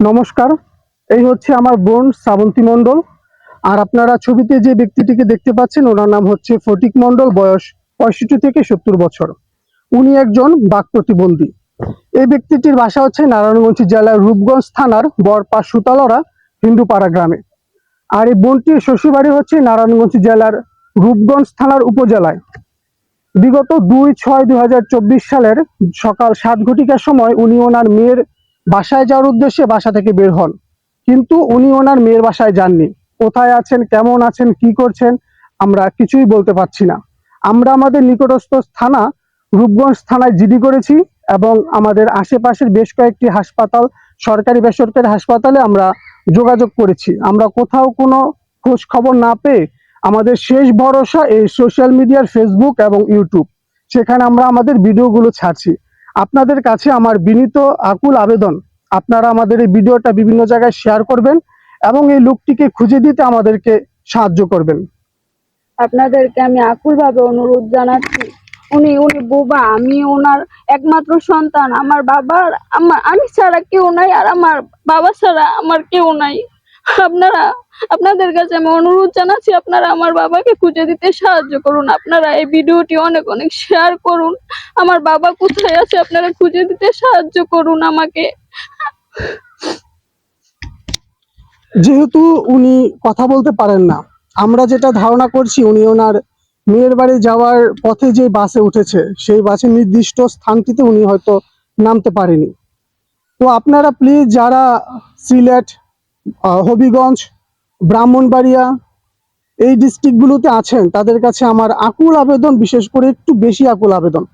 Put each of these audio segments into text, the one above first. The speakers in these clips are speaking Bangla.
নমস্কার, এই হচ্ছে আমার বোন শ্রাবন্তী মণ্ডল। আর আপনারা ছবিতে যে ব্যক্তিটিকে দেখতে পাচ্ছেন, ওনার নাম হচ্ছে ফটিক মণ্ডল, বয়স পঁয়ষট্টি থেকে সত্তর বছর। উনি একজন বাক প্রতিবন্ধী। এই ব্যক্তিটির বাসা হচ্ছে নারায়ণগঞ্জ জেলার রূপগঞ্জ থানার বরপা সুতালরা, হিন্দুপাড়া গ্রামে। আর এই বোনটির শ্বশুরবাড়ি হচ্ছে নারায়ণগঞ্জ জেলার রূপগঞ্জ থানার উপজেলায়। বিগত দুই ছয় দুই সালের সকাল সাত ঘটিকার সময় উনি ওনার মেয়ের বাসায় যাওয়ার উদ্দেশ্যে বাসা থেকে বের হন। কিন্তু উনি ওনার মেয়ের বাসায় যাননি। কোথায় আছেন, কেমন আছেন, কি করছেন, আমরা কিছুই বলতে পারছি না। আমরা আমাদের নিকটস্থ থানা, রূপগঞ্জ থানায় জিডি করেছি এবং আমাদের আশেপাশের বেশ কয়েকটি হাসপাতাল, সরকারি বেসরকারি হাসপাতালে আমরা যোগাযোগ করেছি। আমরা কোথাও কোনো খোঁজ খবর না পেয়ে আমাদের শেষ ভরসা এই সোশ্যাল মিডিয়ার ফেসবুক এবং ইউটিউব। সেখানে আমরা আমাদের ভিডিওগুলো ছাড়ছি। আপনাদের কাছে আমার বিনীত, আকুল আবেদন। আপনারা আমাদের এই ভিডিওটা বিভিন্ন জায়গায় শেয়ার করবেন এবং এই লোকটিকে খুঁজে দিতে আমাদেরকে সাহায্য করবেন। আপনাদেরকে আমি আকুলভাবে অনুরোধ জানাচ্ছি। উনি উনি বোবা, আমি ওনার একমাত্র সন্তান। আমার বাবার, আমার, আমি ছাড়া কেউ নাই আর আমার বাবা ছাড়া আমার কেউ নাই। আপনারা, আপনাদের কাছে আমি অনুরোধ জানাচ্ছি, আপনারা আমার বাবাকে খুঁজে দিতে সাহায্য করুন। আপনারা এই ভিডিওটি অনেক অনেক শেয়ার করুন। আমার বাবা কোথায় আছে, আপনারা খুঁজে দিতে সাহায্য করুন আমাকে। যেহেতু উনি কথা বলতে পারেন না, আমরা যেটা ধারণা করছি উনি ওনার মেয়ের বাড়ি যাওয়ার পথে যে বাসে উঠেছে, সেই বাসের নির্দিষ্ট স্থানটিতে উনি হয়তো নামতে পারেনি। তো আপনারা প্লিজ যারা সিলেট হবিগঞ্জ, ব্রাহ্মণবাড়িয়া এই ডিস্ট্রিক্টগুলোতে আছেন। তাদের কাছে আমার আকুল আবেদন, বিশেষ করে একটু বেশি আকুল আবেদন।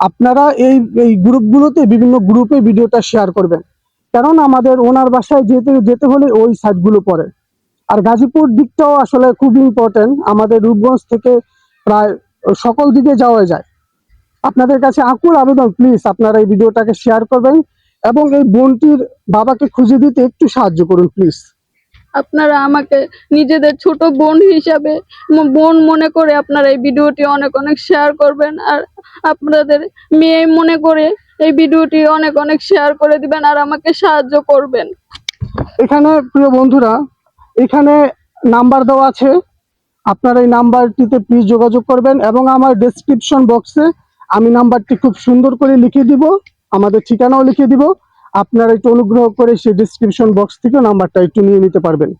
আপনারা এই এই গ্রুপগুলোতে বিভিন্ন গ্রুপে ভিডিওটা শেয়ার করবেন। কারণ আমাদের ওনার বাসায় যেতে যেতে হলে ওই সাইটগুলো পড়ে। আর গাজীপুর দিকটাও আসলে খুব ইম্পর্টেন্ট আমাদের রূপগঞ্জ থেকে প্রায় সকল দিকে যাওয়া যায়। আপনাদের কাছে আকুল আবেদন প্লিজ আপনারা এই ভিডিওটাকে শেয়ার করবেন। এবং এই বোনটির বাবাকে খুঁজে দিতে একটু সাহায্য করুন প্লিজ আপনারা আমাকে নিজেদের ছোট বোন হিসাবে বোন মনে করে আপনারা এই ভিডিওটি অনেক অনেক শেয়ার করবেন আর আপনাদের মেয়ে মনে করে এই ভিডিওটি অনেক অনেক শেয়ার করে দিবেন আর আমাকে সাহায্য করবেন। এখানে প্রিয় বন্ধুরা এখানে নাম্বার দেওয়া আছে। আপনারা এই নাম্বারটিতে প্লিজ যোগাযোগ করবেন এবং আমার ডেসক্রিপশন বক্সে আমি নাম্বারটি খুব সুন্দর করে লিখে দিব। আমাদের ঠিকানাও লিখে দিব। আপনারা একটু অনুগ্রহ করে সেই ডিসক্রিপশন বক্স থেকে নাম্বারটা একটু নিয়ে নিতে পারবেন।